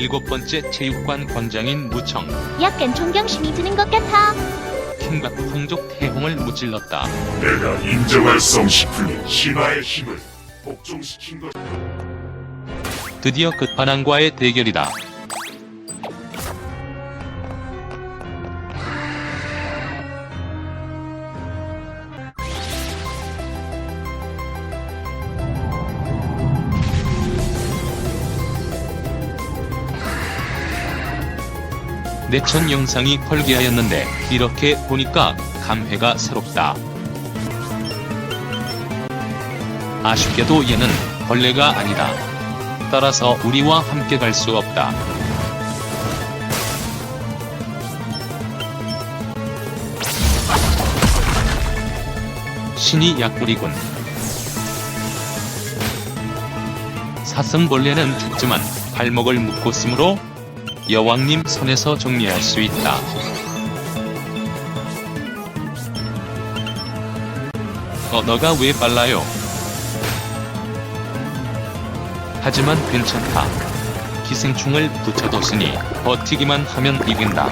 일곱 번째 체육관 관장인 무청 약간 존경심이 드는 것 같아. 킹과 황족 태홍을 무찔렀다. 내가 인정할 성시풀린 신화의 힘을 복종시킨 것. 드디어 끝판왕과의 대결이다. 내천 영상이 펄기하였는데 이렇게 보니까 감회가 새롭다. 아쉽게도 얘는 벌레가 아니다. 따라서 우리와 함께 갈 수 없다. 신이 약불이군. 사슴벌레는 죽지만 발목을 묶고 쓰므로 여왕님 손에서 정리할 수 있다. 언어가 왜 빨라요? 하지만 괜찮다. 기생충을 붙여뒀으니 버티기만 하면 이긴다.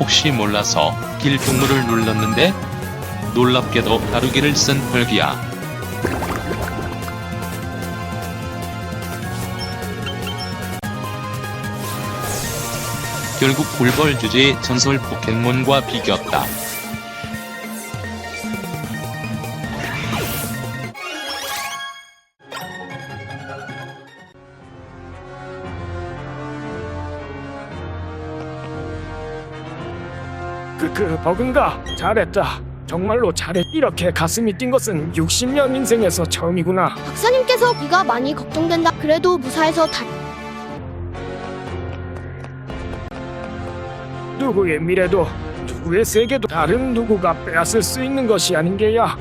혹시 몰라서 길동무를 눌렀는데 놀랍게도 다루기를 쓴 벌기야. 결국 굴벌 주제의 전설 포켓몬과 비겼다. 그, 그, 버금가. 잘했다. 정말로 잘했. 이렇게 가슴이 뛴 것은 60년 인생에서 처음이구나. 박사님께서 귀가 많이 걱정된다. 그래도 무사해서 다 누구의 미래도, 누구의 세계도 다른 누구가 빼앗을 수 있는 것이 아닌 게야.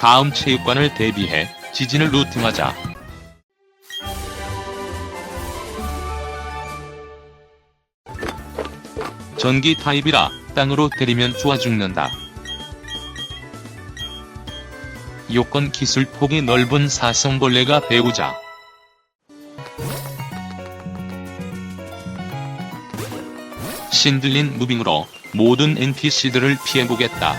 다음 체육관을 대비해 지진을 루팅하자. 전기 타입이라 땅으로 때리면 좋아 죽는다. 요건 기술 폭이 넓은 사성벌레가 배우자. 신들린 무빙으로 모든 NPC들을 피해보겠다.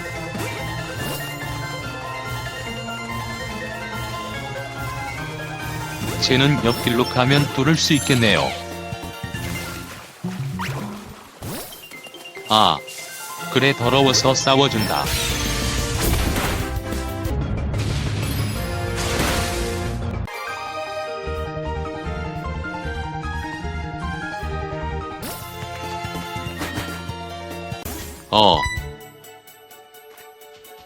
쟤는 옆길로 가면 뚫을 수 있겠네요. 아, 그래 더러워서 싸워준다. 어,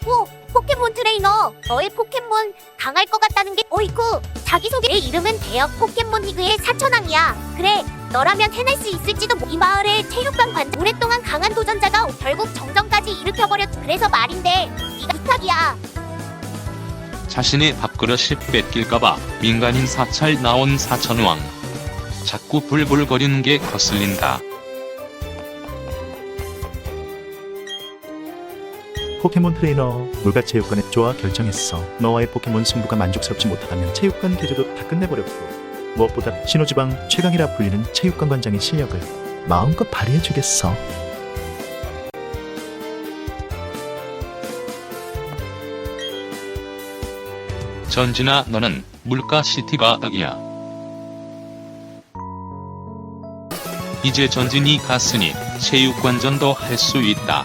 오, 포켓몬 트레이너. 너의 포켓몬 강할 것 같다는 게 어이쿠. 자기소개. 내 이름은 대역 포켓몬 리그의 사천왕이야. 그래, 너라면 해낼 수 있을지도 모르- 이 마을의 체육관 관장 오랫동안 강한 도전자가 결국 정정까지 일으켜버렸. 그래서 말인데, 네가 부탁이야. 자신의 밥그릇이 뺏길까봐 민간인 사찰 나온 사천왕. 자꾸 불불거리는 게 거슬린다. 포켓몬 트레이너 물가 체육관에 좋아 결정했어 너와의 포켓몬 승부가 만족스럽지 못하다면 체육관 개조도 다 끝내버렸고 무엇보다 신호지방 최강이라 불리는 체육관 관장의 실력을 마음껏 발휘해주겠어 전진아 너는 물가 시티가 딱이야. 이제 전진이 갔으니 체육관전도 할 수 있다.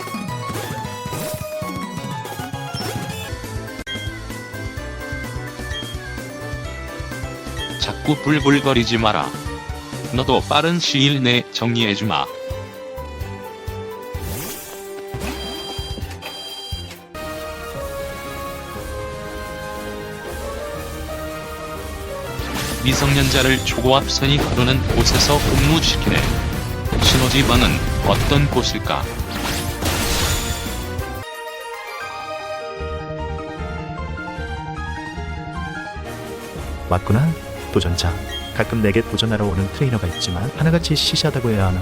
자꾸 불불거리지 마라. 너도 빠른 시일 내에 정리해주마. 미성년자를 초고압선이 가르는 곳에서 근무시키네. 신호지방은 어떤 곳일까? 맞구나 도전자 가끔 내게 도전하러 오는 트레이너가 있지만 하나같이 시시하다고 해야 하나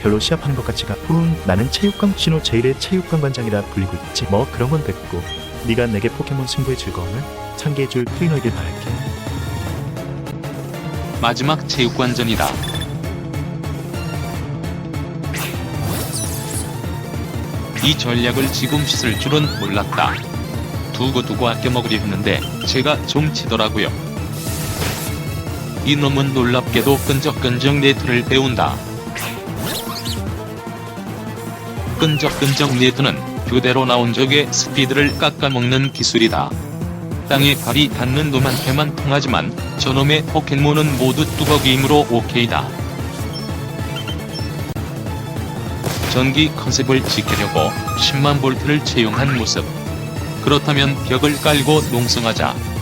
별로 시합하는 것 같지가 후 나는 체육관 신호 제일의 체육관 관장이라 불리고 있지 뭐 그런 건 됐고 네가 내게 포켓몬 승부의 즐거움을 상기해줄 트레이너이길 바랄게 마지막 체육관전이다. 이 전략을 지금 쓸 줄은 몰랐다. 두고두고 아껴 먹으려 했는데 제가 좀 치더라고요. 이놈은 놀랍게도 끈적끈적 네트를 배운다. 끈적끈적 네트는 그대로 나온 적의 스피드를 깎아먹는 기술이다. 땅에 발이 닿는 놈한테만 통하지만 저놈의 포켓몬은 모두 뚜벅이임으로 오케이다. 전기 컨셉을 지키려고 10만 볼트를 채용한 모습. 그렇다면 벽을 깔고 농성하자.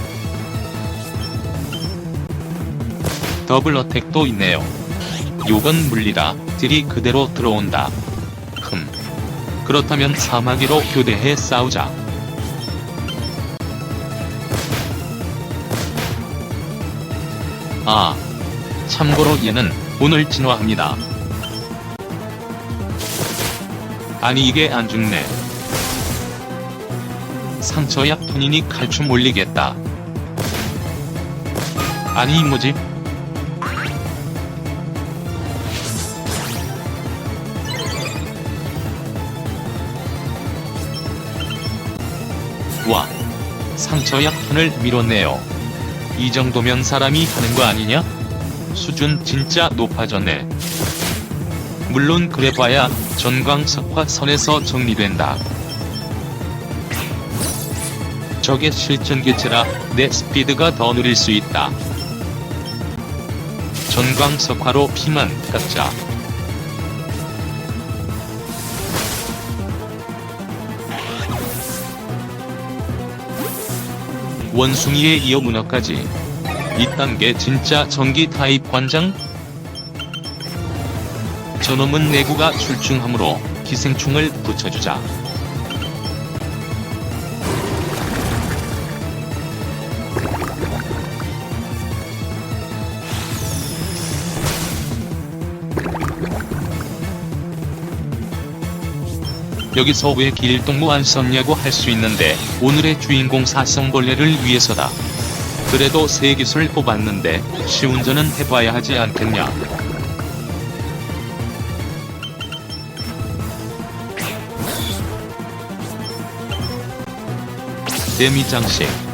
더블 어택도 있네요. 요건 물리라 딜이 그대로 들어온다. 흠. 그렇다면 사마귀로 교대해 싸우자. 아. 참고로 얘는 오늘 진화합니다. 아니 이게 안 죽네. 상처약 본인이 칼춤 올리겠다. 아니 뭐지? 상처약 편을 밀었네요. 이 정도면 사람이 하는 거 아니냐? 수준 진짜 높아졌네. 물론 그래봐야 전광석화 선에서 정리된다. 적의 실전 개체라 내 스피드가 더 느릴 수 있다. 전광석화로 피만 깎자. 원숭이에 이어 문어까지. 이딴 게 진짜 전기 타입 관장? 저놈은 내구가 출중하므로 기생충을 붙여주자. 여기서 왜 길동무 안 썼냐고 할 수 있는데 오늘의 주인공 사성벌레를 위해서다. 그래도 새 기술 뽑았는데 시운전은 해봐야 하지 않겠냐. 데미 장식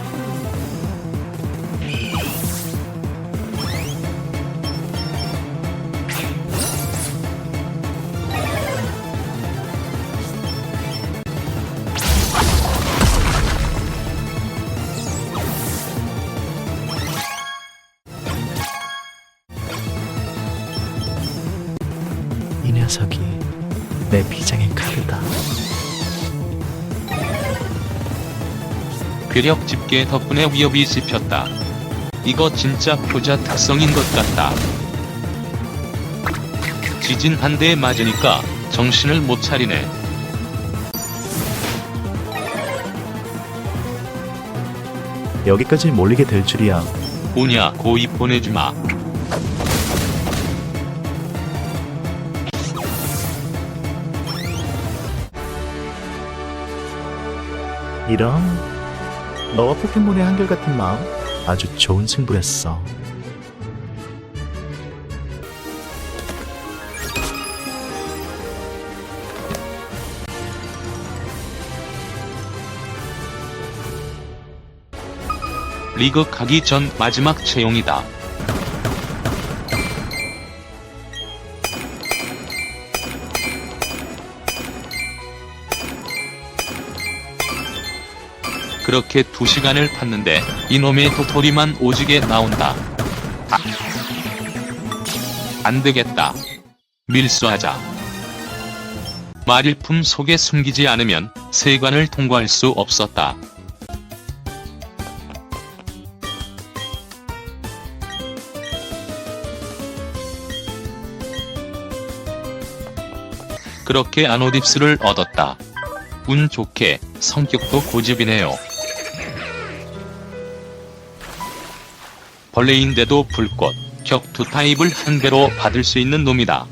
괴력 집계 덕분에 위협이 씹혔다. 이거 진짜 표자 특성인 것 같다. 지진 한대 맞으니까 정신을 못 차리네. 여기까지 몰리게 될 줄이야 오냐 고이 보내주마. 이런 너와 포켓몬의 한결같은 마음 아주 좋은 승부였어 리그 가기 전 마지막 채용이다. 그렇게 두 시간을 팠는데 이놈의 도토리만 오지게 나온다. 아. 안 되겠다. 밀수하자. 말일품 속에 숨기지 않으면 세관을 통과할 수 없었다. 그렇게 아노딥스를 얻었다. 운 좋게 성격도 고집이네요. 벌레인데도 불꽃, 격투 타입을 한 개로 받을 수 있는 놈이다.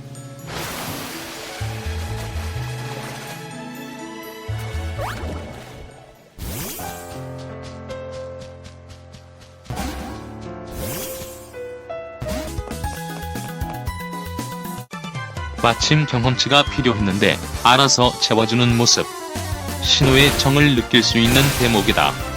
마침 경험치가 필요했는데 알아서 채워주는 모습. 신호의 정을 느낄 수 있는 대목이다.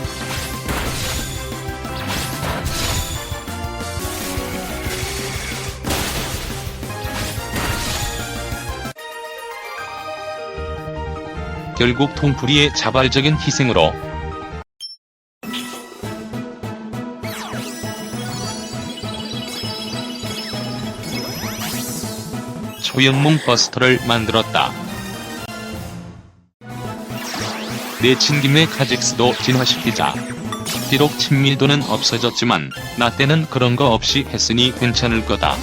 결국 통풀이의 자발적인 희생으로 초영몽 버스터를 만들었다. 내친 김에 카직스도 진화시키자. 비록 친밀도는 없어졌지만 나 때는 그런 거 없이 했으니 괜찮을 거다.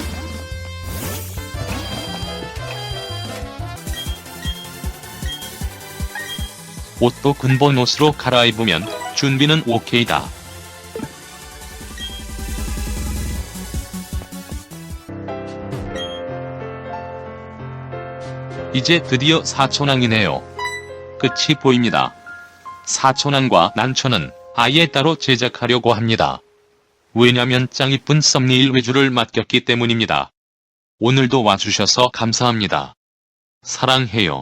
옷도 근본 옷으로 갈아입으면 준비는 오케이다. 이제 드디어 사촌왕이네요. 끝이 보입니다. 사촌왕과 난초는 아예 따로 제작하려고 합니다. 왜냐면 짱 이쁜 썸네일 외주를 맡겼기 때문입니다. 오늘도 와주셔서 감사합니다. 사랑해요.